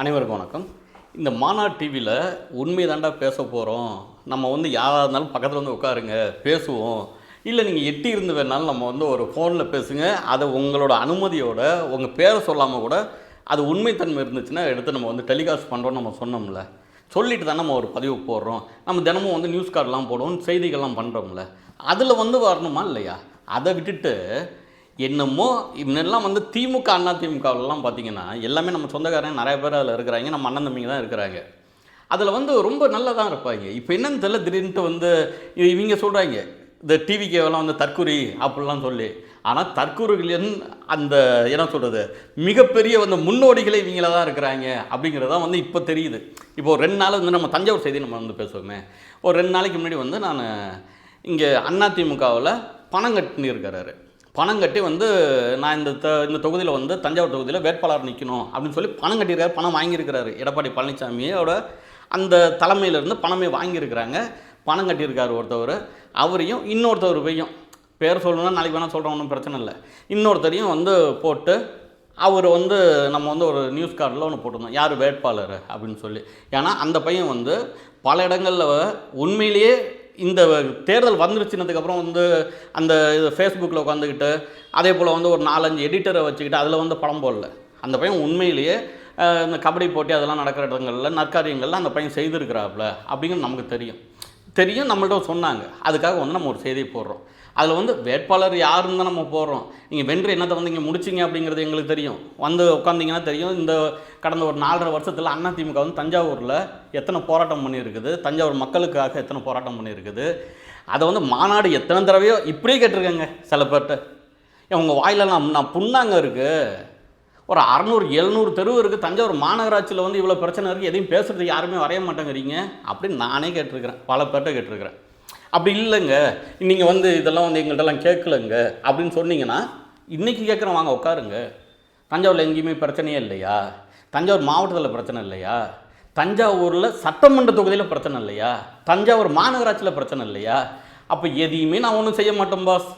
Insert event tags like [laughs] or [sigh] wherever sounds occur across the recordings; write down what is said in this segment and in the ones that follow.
அனைவருக்கும் வணக்கம். இந்த மாநாடு டிவியில் உண்மை தாண்டா பேச போகிறோம் நம்ம வந்து யாராக இருந்தாலும் பக்கத்தில் வந்து உட்காருங்க பேசுவோம். இல்லை நீங்கள் எட்டி இருந்து வேணாலும் நம்ம வந்து ஒரு ஃபோனில் பேசுங்க. அதை உங்களோட அனுமதியோட உங்கள் பேரை சொல்லாமல் கூட அது உண்மைத்தன்மை இருந்துச்சுன்னா எடுத்து நம்ம வந்து டெலிகாஸ்ட் பண்ணுறோம்னு நம்ம சொன்னோம்ல. சொல்லிட்டு தான் நம்ம ஒரு பதிவு போடுறோம். நம்ம தினமும் வந்து நியூஸ் கார்டெலாம் போடுவோம் செய்திகள்லாம் பண்ணுறோம்ல அதில் வந்து வரணுமா இல்லையா? அதை விட்டுட்டு என்னமோ முன்னெல்லாம் வந்து திமுக அண்ணா திமுகவிலலாம் பார்த்தீங்கன்னா எல்லாமே நம்ம சொந்தக்காரங்க நிறைய பேர் அதில் இருக்கிறாங்க நம்ம அண்ணன் தம்பிங்க தான் இருக்கிறாங்க. அதில் வந்து ரொம்ப நல்லா தான் இருப்பாங்க. இப்போ என்னன்னு தெரியல திடீர்னுட்டு வந்து இவங்க சொல்கிறாங்க இந்த டிவிக்கெல்லாம் வந்து தற்குறி அப்படிலாம் சொல்லி. ஆனால் தற்கூறுகளின் அந்த என்ன சொல்கிறது மிகப்பெரிய வந்து முன்னோடிகளே இவங்கள தான் இருக்கிறாங்க அப்படிங்கிறது தான் வந்து இப்போ தெரியுது. இப்போ ஒரு ரெண்டு நாள் வந்து நம்ம தஞ்சாவூர் செய்தி நம்ம வந்து பேசுவோமே. ஒரு ரெண்டு நாளைக்கு முன்னாடி வந்து நான் இங்கே அதிமுகவில் பணம் கட்டினு இருக்கிறாரு பணம் கட்டி வந்து நான் இந்த த இந்த தொகுதியில் வந்து தஞ்சாவூர் தொகுதியில் வேட்பாளர் நிற்கணும் அப்படின்னு சொல்லி பணம் கட்டியிருக்காரு பணம் வாங்கியிருக்கிறாரு. எடப்பாடி பழனிசாமியோட அந்த தலைமையிலேருந்து பணமே வாங்கியிருக்கிறாங்க. பணம் கட்டியிருக்காரு ஒருத்தவர். அவரையும் இன்னொருத்தவர் பையும் பேர் சொல்லணும்னா நாளைக்கு வேணால் சொல்கிறோம் ஒன்றும் பிரச்சனை இல்லை. இன்னொருத்தரையும் வந்து போட்டு அவர் வந்து நம்ம வந்து ஒரு நியூஸ் கார்டில் ஒன்று போட்டிருந்தோம். யார் வேட்பாளர் அப்படின்னு சொல்லி. ஏன்னா அந்த பையன் வந்து பல இடங்களில் உண்மையிலேயே இந்த தேர்தல் வந்துருச்சுனதுக்கப்புறம் வந்து அந்த இது ஃபேஸ்புக்கில் உட்காந்துக்கிட்டு அதே போல் வந்து ஒரு நாலஞ்சு எடிட்டரை வச்சுக்கிட்டு அதில் வந்து படம் போடல. அந்த பையன் உண்மையிலேயே இந்த கபடி போட்டி அதெல்லாம் நடக்கிற இடங்களில் நற்காரியங்களில் அந்த பையன் செய்திருக்கிறாப்புல அப்படிங்கிறது நமக்கு தெரியும். தெரியும் நம்மள்ட்ட சொன்னாங்க. அதுக்காக வந்து நம்ம ஒரு செய்தியை போடுறோம். அதில் வந்து வேட்பாளர் யாருன்னு தான் நம்ம போடுறோம். நீங்கள் வென்று என்னத்தை வந்து இங்கே முடிச்சிங்க அப்படிங்கிறது எங்களுக்கு தெரியும். வந்து உட்காந்திங்கன்னா தெரியும். இந்த கடந்த ஒரு நாலரை வருஷத்தில் அதிமுக வந்து தஞ்சாவூரில் எத்தனை போராட்டம் பண்ணியிருக்குது? தஞ்சாவூர் மக்களுக்காக எத்தனை போராட்டம் பண்ணியிருக்குது? அதை வந்து மாநாடு எத்தனை தடவையோ இப்படியே கேட்டிருக்கேங்க சில பேர்கிட்ட. உங்கள் வாயிலெல்லாம் நான் புண்ணாங்க இருக்குது ஒரு அறநூறு எழுநூறு தெருவு இருக்குது தஞ்சாவூர் மாநகராட்சியில் வந்து இவ்வளோ பிரச்சனை இருக்குது எதையும் பேசுகிறதுக்கு யாருமே வரைய மாட்டேங்கிறீங்க. அப்படின்னு நானே கேட்டிருக்கிறேன். பல பேர்கிட்ட கேட்டிருக்கிறேன். அப்படி இல்லைங்க. நீங்கள் வந்து இதெல்லாம் வந்து எங்கள்கிட்டலாம் கேட்கலங்க. அப்படின்னு சொன்னீங்கன்னா இன்றைக்கி கேட்குறேன் வாங்க உட்காருங்க. தஞ்சாவூரில் எங்கேயுமே பிரச்சனையே இல்லையா? தஞ்சாவூர் மாவட்டத்தில் பிரச்சனை இல்லையா? தஞ்சாவூரில் சட்டமன்ற தொகுதியில் பிரச்சனை இல்லையா? தஞ்சாவூர் மாநகராட்சியில் பிரச்சனை இல்லையா? அப்போ எதையுமே நான் ஒன்றும் செய்ய மாட்டோம் பாஸ்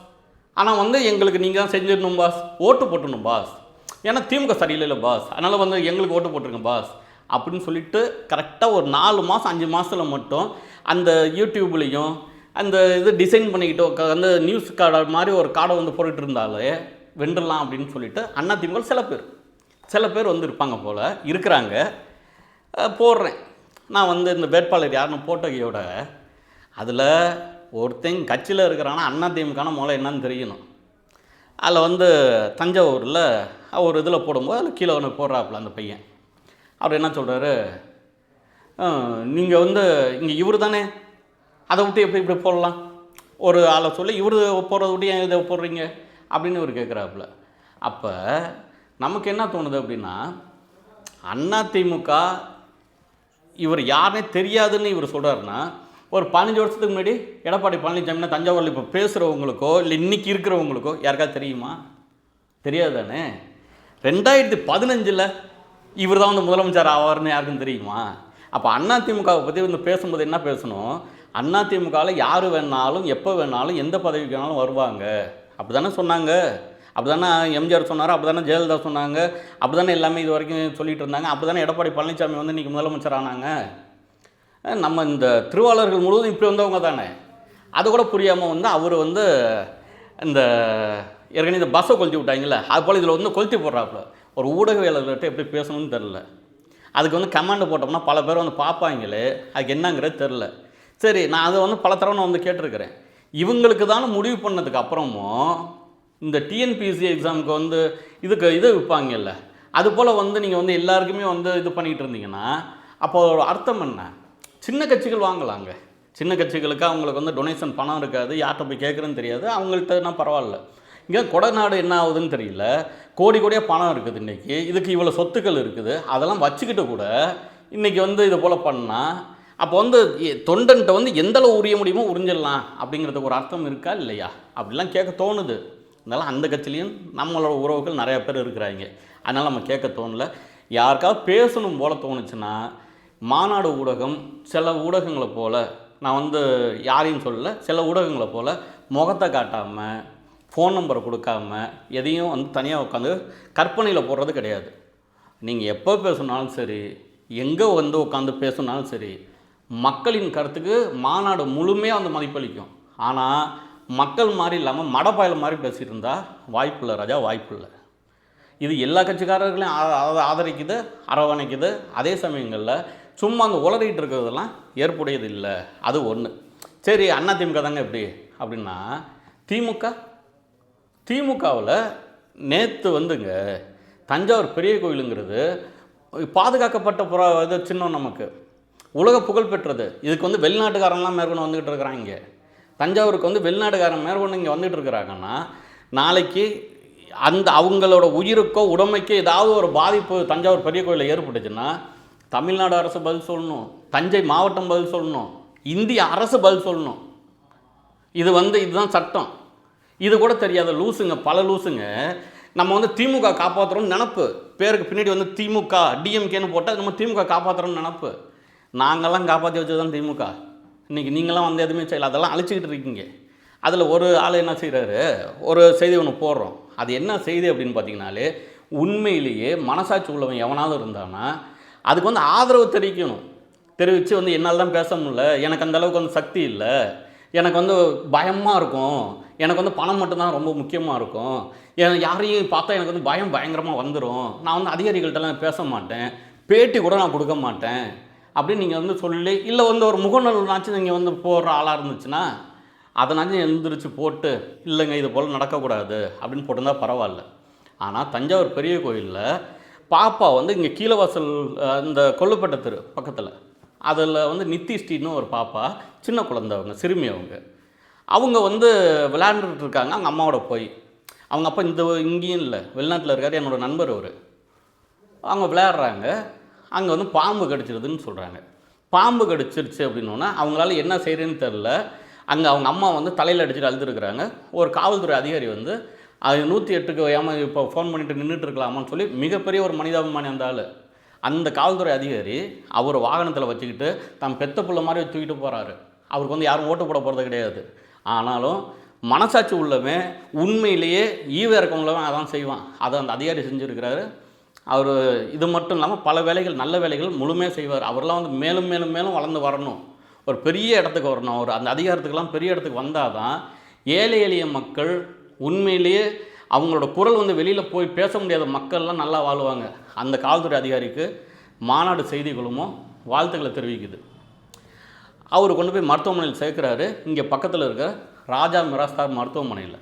ஆனால் வந்து எங்களுக்கு நீங்கள் தான் செஞ்சிடணும் பாஸ் ஓட்டு போட்டுடணும் பாஸ் ஏன்னா திமுக சரியில்லை பாஸ் அதனால் வந்து எங்களுக்கு ஓட்டு போட்டுருங்க பாஸ் அப்படின்னு சொல்லிட்டு கரெக்டாக ஒரு நாலு மாதம் அஞ்சு மாதத்தில் மட்டும் அந்த யூடியூப்லேயும் அந்த இது டிசைன் பண்ணிக்கிட்டு அந்த நியூஸ் கார்டு மாதிரி ஒரு கார்டை வந்து போட்டுட்டு இருந்தாலே வென்றலாம் அப்படின்னு சொல்லிட்டு அண்ணா திமுக சில பேர் சில பேர் வந்து இருப்பாங்க போல் இருக்கிறாங்க. போடுறேன். நான் வந்து இந்த வேட்பாளர் யாருன்னு போட்டகையோட அதில் ஒருத்தன் கட்சியில் இருக்கிறான்னா அண்ணா திமுகனா முதல்ல என்னன்னு தெரியணும். அதில் வந்து தஞ்சாவூரில் ஒரு இதில் போடும்போது அதில் கீழே ஒன்று போடுறாப்புல அந்த பையன். அவர் என்ன சொல்கிறாரு நீங்கள் வந்து இங்கே இவர் தானே அதை விட்டு எப்படி இப்படி போடலாம்? ஒரு ஆளை சொல்லி இவர் போடுறத விட்டு ஏன் இதை போடுறீங்க? அப்படின்னு இவர் கேட்குறாப்புல அப்போ நமக்கு என்ன தோணுது அப்படின்னா அண்ணா திமுக இவர் யாருனே தெரியாதுன்னு இவர் சொல்கிறாருன்னா ஒரு பதினஞ்சு வருஷத்துக்கு முன்னாடி எடப்பாடி பழனிசாமினா தஞ்சாவூரில் இப்போ பேசுகிறவங்களுக்கோ இல்லை இன்னைக்கு இருக்கிறவங்களுக்கோ யாருக்காவது தெரியுமா? தெரியாது தானே ரெண்டாயிரத்தி பதினஞ்சில் இவர் தான் வந்து முதலமைச்சர் ஆவார்னு யாருக்கும் தெரியுமா? அப்போ அண்ணா திமுகவை பற்றி வந்து பேசும்போது என்ன பேசணும்? அண்ணா யார் வேணாலும் எப்போ வேணாலும் எந்த பதவிக்கு வேணாலும் வருவாங்க. அப்படி தானே சொன்னாங்க. அப்படி தானே எம்ஜிஆர் சொன்னார்? அப்படி தானே ஜெயலலிதா சொன்னாங்க. அப்படி தானே எல்லாமே இது வரைக்கும் சொல்லிட்டு இருந்தாங்க. அப்படி தானே எடப்பாடி பழனிசாமி வந்து இன்றைக்கி முதலமைச்சர் ஆனாங்க. நம்ம இந்த திருவாளர்கள் முழுவதும் இப்படி வந்தவங்க தானே. அது கூட புரியாமல் வந்து அவர் வந்து இந்த ஏற்கனவே இந்த பஸ்ஸை கொளுத்தி விட்டாங்கல்ல. அது போல் இதில் வந்து கொளுத்தி போடுறாப்புல. ஒரு ஊடகவியலாளர்கிட்ட எப்படி பேசணும்னு தெரில அதுக்கு வந்து கமாண்டு போட்டோம்னா பல பேர் வந்து பார்ப்பாங்களே. அதுக்கு என்னங்கிறது தெரில சரி நான் அதை வந்து பல தடவை நான் வந்து கேட்டிருக்கிறேன். இவங்களுக்கு தானே முடிவு பண்ணதுக்கு அப்புறமும் இந்த டிஎன்பிஎஸ்சி எக்ஸாமுக்கு வந்து இதுக்கு இது விற்பாங்கல்ல. அது போல் வந்து நீங்கள் வந்து எல்லாருக்குமே வந்து இது பண்ணிகிட்டு இருந்தீங்கன்னா அப்போ அர்த்தம் என்ன? சின்ன கட்சிகள் வாங்கலாங்க. சின்ன கட்சிகளுக்கு அவங்களுக்கு வந்து டொனேஷன் பணம் இருக்காது யார்கிட்ட போய் கேட்குறேன்னு தெரியாது அவங்கள்ட்டனா பரவாயில்ல. இங்கே கொடநாடு என்ன ஆகுதுன்னு தெரியல. கோடி கோடியாக பணம் இருக்குது இன்றைக்கி இதுக்கு இவ்வளோ சொத்துக்கள் இருக்குது. அதெல்லாம் வச்சுக்கிட்டு கூட இன்றைக்கி வந்து இது போல் பண்ணால் அப்போ வந்து தொண்டன்ட்ட வந்து எந்தளவு உரிய முடியுமோ உறிஞ்சிடலாம் அப்படிங்கிறதுக்கு ஒரு அர்த்தம் இருக்கா இல்லையா? அப்படிலாம் கேட்க தோணுது. அதனால் அந்த கட்சிலையும் நம்மளோட உறவுகள் நிறையா பேர் இருக்கிறாங்க. அதனால் நம்ம கேட்க தோணல. யாருக்காவது பேசணும் போல தோணுச்சுன்னா மாநாடு ஊடகம் சில ஊடகங்களை போல் நான் வந்து யாரையும் சொல்லலை சில ஊடகங்களை போல் முகத்தை காட்டாமல் ஃபோன் நம்பரை கொடுக்காம எதையும் வந்து தனியாக உட்காந்து கற்பனையில் போடுறது கிடையாது. நீங்கள் எப்போ பேசுனாலும் சரி எங்கே வந்து உட்காந்து பேசுனாலும் சரி மக்களின் கருத்துக்கு மாநாடு முழுமையாக வந்து மதிப்பளிக்கும். ஆனால் மக்கள் மாதிரி இல்லாமல் மடப்பாயல் மாதிரி பேசிட்டு இருந்தால் வாய்ப்பில்லை ராஜா வாய்ப்பு இல்லை இது எல்லா கட்சிக்காரர்களையும் அதை ஆதரிக்குது அரவணைக்குது. அதே சமயங்களில் சும்மா அந்த உளறிட்டு இருக்கிறதெல்லாம் ஏற்புடையது இல்லை. அது ஒன்று சரி அண்ணா திமுக தாங்க எப்படி அப்படின்னா திமுக? திமுகவில் நேற்று வந்துங்க தஞ்சாவூர் பெரிய கோயிலுங்கிறது பாதுகாக்கப்பட்ட புற இது சின்னம் நமக்கு. உலக புகழ் பெற்றது. இதுக்கு வந்து வெளிநாட்டுக்காரன்லாம் மேற்கொண்டு வந்துக்கிட்டு இருக்கிறாங்க இங்கே. தஞ்சாவூருக்கு வந்து வெளிநாட்டுக்காரன் மேற்கொண்டு இங்கே வந்துட்டு இருக்கிறாங்கன்னா நாளைக்கு அந்த அவங்களோட உயிருக்கோ உடமைக்கோ ஏதாவது ஒரு பாதிப்பு தஞ்சாவூர் பெரிய கோயிலில் ஏற்பட்டுச்சுன்னா தமிழ்நாடு அரசு பதில் சொல்லணும் தஞ்சை மாவட்டம் பதில் சொல்லணும் இந்திய அரசு பதில் சொல்லணும். இது வந்து இதுதான் சட்டம். இது கூட தெரியாத லூசுங்க பல லூசுங்க. நம்ம வந்து திமுக காப்பாற்றுறோம்னு நினப்பு. பேருக்கு பின்னாடி வந்து திமுக டிஎம்கேன்னு போட்டால் நம்ம திமுக காப்பாற்றுறோம்னு நினப்பு. நாங்கள்லாம் காப்பாற்றி வச்சது தான் திமுக. இன்றைக்கி நீங்களாம் வந்து எதுவுமே செய்யல. அதெல்லாம் அழிச்சிக்கிட்டு இருக்கீங்க. அதில் ஒரு ஆள் என்ன செய்கிறாரு ஒரு செய்தி ஒன்று போடுறோம். அது என்ன செய்தி அப்படின்னு பார்த்தீங்கனாலே உண்மையிலேயே மனசாட்சி உள்ளவன் எவனாவது இருந்தானா அதுக்கு வந்து ஆதரவு தெரிவிக்கணும். தெரிவித்து வந்து என்னால் தான் பேச முடியல. எனக்கு அந்த அளவுக்கு வந்து சக்தி இல்லை. எனக்கு வந்து பயமாக இருக்கும். எனக்கு வந்து பணம் மட்டும்தான் ரொம்ப முக்கியமாக இருக்கும். என் யாரையும் பார்த்தா எனக்கு வந்து பயம் பயங்கரமாக வந்துடும் நான் வந்து அதிகாரிகள்கிட்டலாம் பேச மாட்டேன். பேட்டி கூட நான் கொடுக்க மாட்டேன். அப்படின்னு நீங்கள் வந்து சொல்லி இல்லை வந்து ஒரு முகநூல்னாச்சும் நீங்கள் வந்து போடுற ஆளாக இருந்துச்சுன்னா அதனாச்சும் எழுந்திரிச்சு போட்டு இல்லைங்க இது போல் நடக்கக்கூடாது அப்படின்னு போட்டிருந்தால் பரவாயில்ல. ஆனால் தஞ்சாவூர் பெரிய கோயிலில் பாப்பா வந்து இங்கே கீழவாசல் இந்த கொல்லுப்பட்ட தெரு பக்கத்தில் அதில் வந்து நித்தி ஒரு பாப்பா சின்ன குழந்தை அவங்க சிறுமி அவங்க. அவங்க வந்து விளையாண்டுட்டு இருக்காங்க அவங்க அம்மாவோட போய். அவங்க அப்பா இந்த இங்கேயும் இல்லை வெளிநாட்டில் இருக்கார் என்னோட நண்பர் அவர். அவங்க விளையாடுறாங்க. அங்கே வந்து பாம்பு கடிச்சிருதுன்னு சொல்கிறாங்க பாம்பு கடிச்சிருச்சு அப்படின்னோன்னா அவங்களால என்ன செய்கிறேன்னு தெரில அங்கே அவங்க அம்மா வந்து தலையில் அடிச்சுட்டு அழுதுருக்குறாங்க. ஒரு காவல்துறை அதிகாரி வந்து அது நூற்றி எட்டுக்கு ஏமா இப்போ ஃபோன் பண்ணிட்டு நின்றுட்டு இருக்கலாமான்னு சொல்லி மிகப்பெரிய ஒரு மனிதாபிமானி அந்த ஆள். அந்த காவல்துறை அதிகாரி அவர் வாகனத்தில் வச்சுக்கிட்டு தம் பெத்த புள்ள மாதிரி தூக்கிட்டு போகிறாரு அவருக்கு வந்து யாரும் ஓட்டு போட போகிறது கிடையாது. ஆனாலும் மனசாட்சி உள்ளவன் உண்மையிலேயே ஈவ இருக்கவங்களவன் அதான் செய்வான். அதை அந்த அதிகாரி செஞ்சுருக்கிறாரு. அவர் இது மட்டும் இல்லாமல் பல வேலைகள் நல்ல வேலைகள் முழுமையாக செய்வார். அவரெல்லாம் வந்து மேலும் மேலும் மேலும் வளர்ந்து வரணும். ஒரு பெரிய இடத்துக்கு வரணும். அவர் அந்த அதிகாரத்துக்கெல்லாம் பெரிய இடத்துக்கு வந்தால் தான் ஏழை எளிய மக்கள் உண்மையிலேயே அவங்களோட குரல் வந்து வெளியில் போய் பேச முடியாத மக்கள்லாம் நல்லா வாழுவாங்க. அந்த காவல்துறை அதிகாரிக்கு மாநாடு செய்தி குழுமம் வாழ்த்துக்களை தெரிவிக்குது. அவர் கொண்டு போய் மருத்துவமனையில் சேர்க்குறாரு. இங்கே பக்கத்தில் இருக்க ராஜா மிராஸ்தார் மருத்துவமனையில்.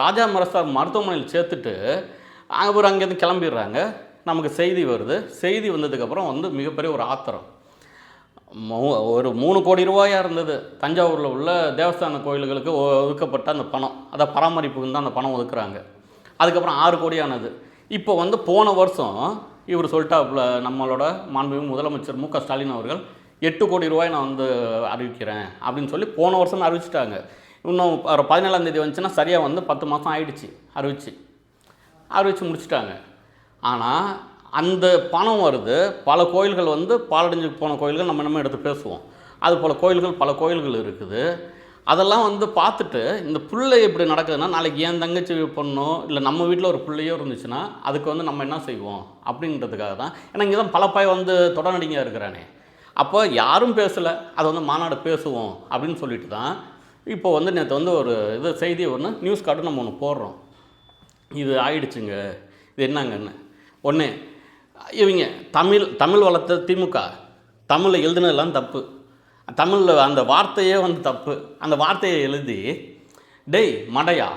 ராஜா மிராஸ்தார் மருத்துவமனையில் சேர்த்துட்டு அவர் அங்கேருந்து கிளம்பிடுறாங்க. நமக்கு செய்தி வருது. செய்தி வந்ததுக்கப்புறம் வந்து மிகப்பெரிய ஒரு ஆத்திரம். மூ- ஒரு மூணு கோடி ரூபாயாக இருந்தது. தஞ்சாவூரில் உள்ள தேவஸ்தான கோயில்களுக்கு ஒ- ஒதுக்கப்பட்ட அந்த பணம். அதை பராமரிப்புக்கு தான் அந்த பணம் ஒதுக்குறாங்க. அதுக்கப்புறம் ஆறு கோடியானது. இப்போ வந்து போன வருஷம் இவர் சொல்லிட்டாப்புல நம்மளோட மாண்புமிகு முதலமைச்சர் மு க ஸ்டாலின் அவர்கள் எட்டு கோடி ரூபாய் நான் வந்து அறிவிக்கிறேன் அப்படின்னு சொல்லி போன வருஷம் அறிவிச்சிட்டாங்க. இன்னும் பதினேழாம் தேதி வந்துச்சுன்னா சரியாக வந்து பத்து மாதம் ஆயிடுச்சு. அறிவிச்சு. அறிவிச்சு முடிச்சிட்டாங்க. ஆனால் அந்த பணம் வருது. பல கோயில்கள் வந்து பாலடைஞ்சு போன கோயில்கள் நம்ம நம்ம எடுத்து பேசுவோம். அது போல் கோயில்கள் பல கோயில்கள் இருக்குது. அதெல்லாம் வந்து பார்த்துட்டு இந்த பிள்ளை இப்படி நடக்குதுன்னா நாளைக்கு என் தங்கச்சி பொண்ணோ இல்லை நம்ம வீட்டில் ஒரு பிள்ளையோ இருந்துச்சுன்னா அதுக்கு வந்து நம்ம என்ன செய்வோம்? அப்படின்றதுக்காக தான். ஏன்னா இங்கே தான் பலப்பாய் வந்து தொடர்நடிங்க இருக்கிறானே. அப்போ யாரும் பேசலை. அதை வந்து மாநாடு பேசுவோம் அப்படின்னு சொல்லிட்டு தான் இப்போ வந்து நேற்று வந்து ஒரு இது செய்தி ஒன்று நியூஸ் கார்டு நம்ம ஒன்று போடுறோம். இது ஆயிடுச்சுங்க. இது என்னங்கன்னு. ஒன்று இவங்க தமிழ் தமிழ் வளர்த்த திமுக. தமிழில் எழுதுனதெல்லாம் தப்பு. தமிழில் அந்த வார்த்தையே வந்து தப்பு. அந்த வார்த்தையை எழுதி டேய் மடையா.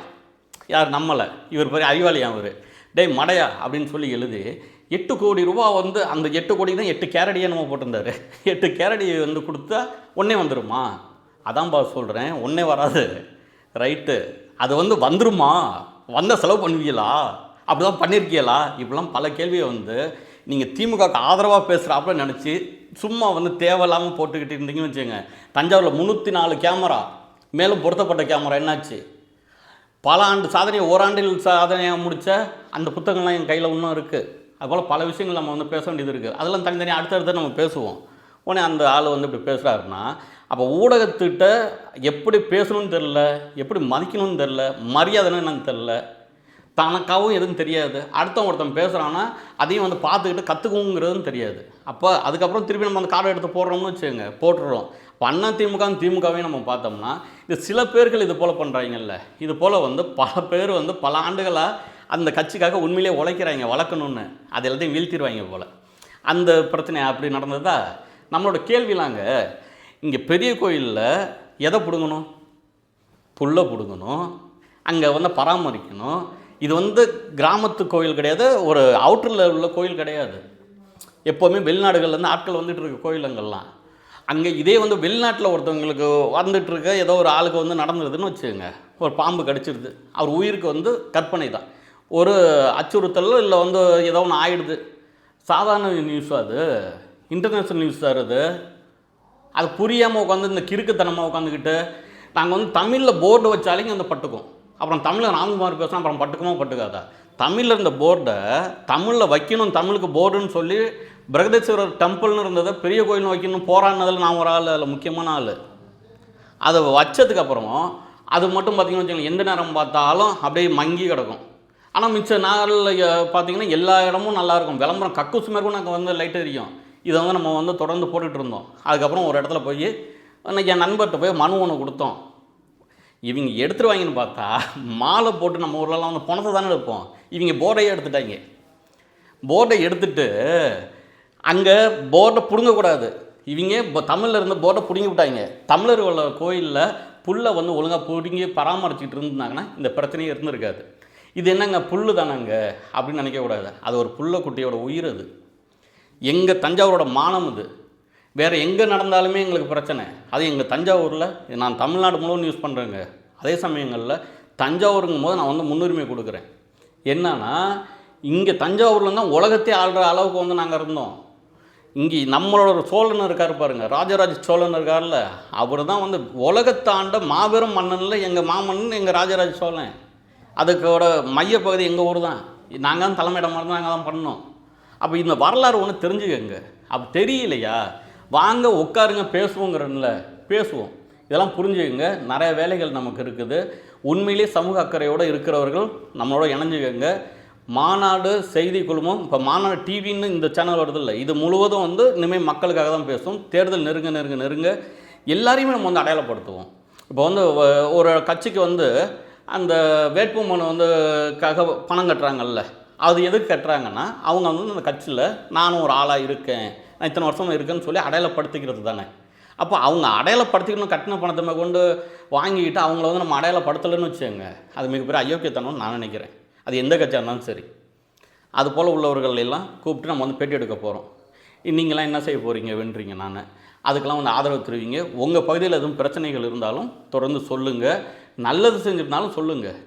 யார் நம்மளை? இவர் பெரிய அறிவாளியா அவர். டேய் மடையா அப்படின்னு சொல்லி எழுதி எட்டு கோடி ரூபா வந்து அந்த எட்டு கோடி தான் எட்டு கேரடியே நம்ம போட்டிருந்தாரு. [laughs] எட்டு கேரடி வந்து கொடுத்தா ஒன்றே வந்துருமா? அதான்பா சொல்கிறேன் ஒன்றே வராது. ரைட்டு. அது வந்து வந்துருமா? வந்த செலவு பண்ணுவீங்களா? அப்படிலாம் பண்ணியிருக்கீங்களா இப்படிலாம் பல கேள்வியை வந்து நீங்கள் திமுகவுக்கு ஆதரவாக பேசுகிறாப்புல நினச்சி சும்மா வந்து தேவையில்லாமல் போட்டுக்கிட்டு இருந்தீங்கன்னு வச்சுக்கோங்க. தஞ்சாவூரில் முந்நூற்றி நாலு கேமரா மேலும் பொருத்தப்பட்ட கேமரா என்னாச்சு? பல ஆண்டு சாதனையை ஓராண்டில் சாதனையாக முடித்த அந்த புத்தகங்கள்லாம் என் கையில் இன்னும் இருக்குது அதுபோல் பல விஷயங்கள் நம்ம வந்து பேச வேண்டியது இருக்குது அதெல்லாம் தனித்தனியாக அடுத்தடுத்து நம்ம பேசுவோம். உடனே அந்த ஆள் வந்து இப்படி பேசுகிறாருன்னா அப்போ ஊடகத்திட்ட எப்படி பேசணும்னு தெரில எப்படி மதிக்கணும்னு தெரில மரியாதைன்னு என்னன்னு தெரில தனக்காகவும் எதுவும் தெரியாது. அடுத்தவன் ஒருத்தன் பேசுகிறான்னா அதையும் வந்து பார்த்துக்கிட்டு கற்றுக்குங்கிறதும் தெரியாது. அப்போ அதுக்கப்புறம் திருப்பி நம்ம அந்த கார்டை எடுத்து போடுறோம்னு வச்சுக்கோங்க போட்டுடுறோம் இப்போ அண்ணா திமுக திமுகவையும் நம்ம பார்த்தோம்னா இது சில பேர்கள் இது போல் பண்ணுறாங்கல்ல இது போல் வந்து பல பேர் வந்து பல ஆண்டுகளாக அந்த கட்சிக்காக உண்மையிலே உழைக்கிறாங்க வளர்க்கணுன்னு அது எல்லாத்தையும் வீழ்த்திடுவாங்க போல். அந்த பிரச்சனை அப்படி நடந்ததா? நம்மளோட கேள்விலாங்க இங்கே பெரிய கோயிலில் எதை பிடுங்கணும்? புல்லை பிடுங்கணும். அங்கே வந்து பராமரிக்கணும். இது வந்து கிராமத்து கோயில் கிடையாது ஒரு அவுட்டரில் உள்ள கோயில் கிடையாது. எப்போவுமே வெளிநாடுகள்லேருந்து ஆட்கள் வந்துட்டு இருக்க கோயிலுங்கள்லாம். அங்கே இதே வந்து வெளிநாட்டில் ஒருத்தவங்களுக்கு வந்துட்டுருக்க ஏதோ ஒரு ஆளுக்கு வந்து நடந்துருதுன்னு வச்சுக்கோங்க. ஒரு பாம்பு கடிச்சிருது. அவர் உயிருக்கு வந்து கற்பனை தான். ஒரு அச்சுறுத்தலோ இல்லை வந்து ஏதோ ஒன்று ஆயிடுது. சாதாரண நியூஸ் அது. இன்டர்நேஷ்னல் நியூஸ் சார் அது. அது புரியாமல் உட்காந்து இந்த கிறுக்குத்தனமாக உட்காந்துக்கிட்டு நாங்கள் வந்து தமிழில் போர்டு வச்சாலே அந்த பட்டுக்கும். அப்புறம் தமிழில் ராம்குமார் பேசினா அப்புறம் பட்டுக்குமா பட்டுக்காதா? தமிழில் இருந்த போர்டை தமிழில் வைக்கணும் தமிழுக்கு போர்டுன்னு சொல்லி பிரகதேஸ்வரர் டெம்பிள்னு இருந்ததை பெரிய கோயில் வைக்கணும் போராடினதில் நான் ஒரு ஆள் அதில் முக்கியமான ஆள். அதை வச்சதுக்கப்புறம் அது மட்டும் பார்த்திங்கன்னு வச்சுக்கோங்க எந்த நேரம் பார்த்தாலும் அப்படியே மங்கி கிடக்கும். ஆனால் மிச்ச நாளில் பார்த்தீங்கன்னா எல்லா இடமும் நல்லா இருக்கும். விளம்பரம் கக்கூசு மாதிரி கூட நாங்கள் வந்து லைட் எரியும். இதை வந்து நம்ம வந்து தொடர்ந்து போட்டுகிட்டு இருந்தோம். அதுக்கப்புறம் ஒரு இடத்துல போய் அன்னைக்கு என் நண்பர்கிட்ட போய் மனு ஒன்று கொடுத்தோம். இவங்க எடுத்துருவாங்கன்னு பார்த்தா மாலை போட்டு நம்ம ஊர்லலாம் வந்து பணத்தை தானே எடுப்போம். இவங்க போர்டையே எடுத்துட்டாங்க. போர்டை எடுத்துட்டு அங்கே போர்டை பிடுங்கக்கூடாது. இவங்க தமிழில் இருந்த போர்டை பிடுங்கி விட்டாங்க. தமிழர் உள்ள கோயிலில் புல்லை வந்து ஒழுங்காக பிடுங்கி பராமரிச்சுக்கிட்டு இருந்தாங்கன்னா இந்த பிரச்சனையே இருந்திருக்காது. இது என்னங்க புல்லு தானங்க? அப்படின்னு நினைக்கக்கூடாது. அது ஒரு புல்ல குட்டியோட உயிர் அது. எங்கள் தஞ்சாவூரோட மானம் இது வேறு எங்கே நடந்தாலுமே எங்களுக்கு பிரச்சனை. அது எங்கள் தஞ்சாவூரில் நான் தமிழ்நாடு முழுவதும் யூஸ் பண்ணுறேங்க அதே சமயங்களில் தஞ்சாவூருங்கும் போது நான் வந்து முன்னுரிமை கொடுக்குறேன். என்னன்னா இங்கே தஞ்சாவூரில் தான் உலகத்தை ஆள்ற அளவுக்கு வந்து நாங்கள் இருந்தோம். இங்கே நம்மளோட சோழன் இருக்கார் பாருங்க ராஜராஜ சோழன் இருக்கார்ல அவர் தான் வந்து உலகத்தாண்ட மாபெரும் மன்னனில் எங்கள் மாமன்னன் எங்கள் ராஜராஜ சோழன். அதுக்கோட மையப்பகுதி எங்கள் ஊர் தான் நாங்கள் தான் தலைமையிடமாக இருந்து நாங்கள் தான் பண்ணோம். அப்போ இந்த வரலாறு ஒன்று தெரிஞ்சுக்கங்க. அப்போ தெரியலையா? வாங்க உட்காருங்க பேசுவோங்கிறன்ல பேசுவோம். இதெல்லாம் புரிஞ்சுக்கங்க. நிறைய வேலைகள் நமக்கு இருக்குது. உண்மையிலே சமூக அக்கறையோடு இருக்கிறவர்கள் நம்மளோட இணைஞ்சுக்கங்க. மாநாடு செய்தி குழுமம் இப்போ மாநாடு டிவின்னு இந்த சேனல் வருது இல்லை இது முழுவதும் வந்து இனிமேல் மக்களுக்காக தான் பேசும். தேர்தல் நெருங்க நெருங்க நெருங்க எல்லாரையுமே நம்ம வந்து அடையாளப்படுத்துவோம். இப்போ வந்து ஒரு கட்சிக்கு வந்து அந்த வேட்புமனு வந்து கக பணம் கட்டுறாங்கல்ல அது எதுக்கு கட்டுறாங்கன்னா அவங்க வந்து அந்த கட்சியில் நானும் ஒரு ஆளாக இருக்கேன். நான் இத்தனை வருஷமாக இருக்கேன்னு சொல்லி அடையாளப்படுத்திக்கிறது தானே. அப்போ அவங்க அடையாளப்படுத்திக்கணும் கட்டின பணத்தை கொண்டு வாங்கிக்கிட்டு அவங்கள வந்து நம்ம அடையாளப்படுத்தலைன்னு வச்சுக்கோங்க. அது மிகப்பெரிய அயோக்கியத்தனம்னு நான் நினைக்கிறேன். அது எந்த கட்சியாக இருந்தாலும் சரி. அது போல் உள்ளவர்கள் எல்லாம் கூப்பிட்டு நம்ம வந்து பேட்டி எடுக்க போகிறோம் நீங்களாம் என்ன செய்ய போகிறீங்க வென்றீங்க நான். அதுக்கெல்லாம் வந்து ஆதரவு தருவீங்க. உங்கள் பகுதியில் எதுவும் பிரச்சனைகள் இருந்தாலும் தொடர்ந்து சொல்லுங்கள் நல்லது செஞ்சிருந்தாலும் சொல்லுங்கள்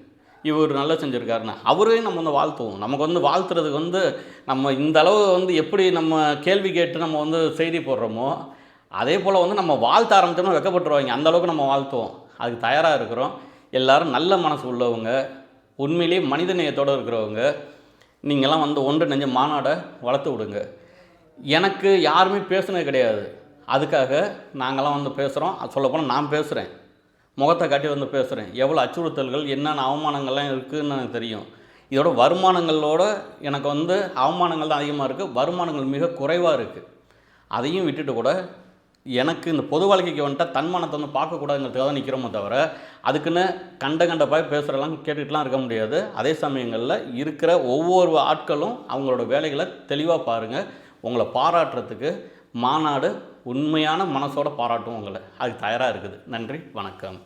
இவர் நல்லா செஞ்சுருக்காருன்னு. அவரையும் நம்ம வந்து வாழ்த்துவோம். நமக்கு வந்து வாழ்த்துறதுக்கு வந்து நம்ம இந்த அளவு வந்து எப்படி நம்ம கேள்வி கேட்டு நம்ம வந்து செய்தி போடுறோமோ அதே போல் வந்து நம்ம வாழ்த்த ஆரம்பித்தோம்னா வெக்கப்பட்டுருவாங்க. அந்த அளவுக்கு நம்ம வாழ்த்துவோம். அதுக்கு தயாராக இருக்கிறோம். எல்லாரும் நல்ல மனசு உள்ளவங்க உண்மையிலேயே மனித நேயத்தோடு இருக்கிறவங்க நீங்கள்லாம் வந்து ஒன்று நெஞ்ச மாநாடை வளர்த்து விடுங்க. எனக்கு யாருமே பேசுனது கிடையாது. அதுக்காக நாங்களாம் வந்து பேசுகிறோம் சொல்லப்போனால் நான் பேசுகிறேன் முகத்தை காட்டி வந்து பேசுகிறேன் எவ்வளோ அச்சுறுத்தல்கள் என்னென்ன அவமானங்கள்லாம் இருக்குதுன்னு எனக்கு தெரியும். இதோட வருமானங்களோட எனக்கு வந்து அவமானங்கள் தான் அதிகமாக இருக்குது வருமானங்கள் மிக குறைவாக இருக்குது அதையும் விட்டுட்டு கூட எனக்கு இந்த பொது வாழ்க்கைக்கு வந்துட்டால் தன்மானத்தை வந்து பார்க்கக்கூடாதுங்கிறதுக்காக தான் நிற்கிறோமே தவிர அதுக்குன்னு கண்ட கண்ட பாய் பேசுகிறலாம் கேட்டுகிட்டுலாம் இருக்க முடியாது. அதே சமயங்களில் இருக்கிற ஒவ்வொரு ஆட்களும் அவங்களோட வேலைகளை தெளிவாக பாருங்கள் உங்களை பாராட்டுறதுக்கு மாநாடு உண்மையான மனசோட பாராட்டும் உங்களை. அதுக்கு தயாராக இருக்குது. நன்றி வணக்கம்.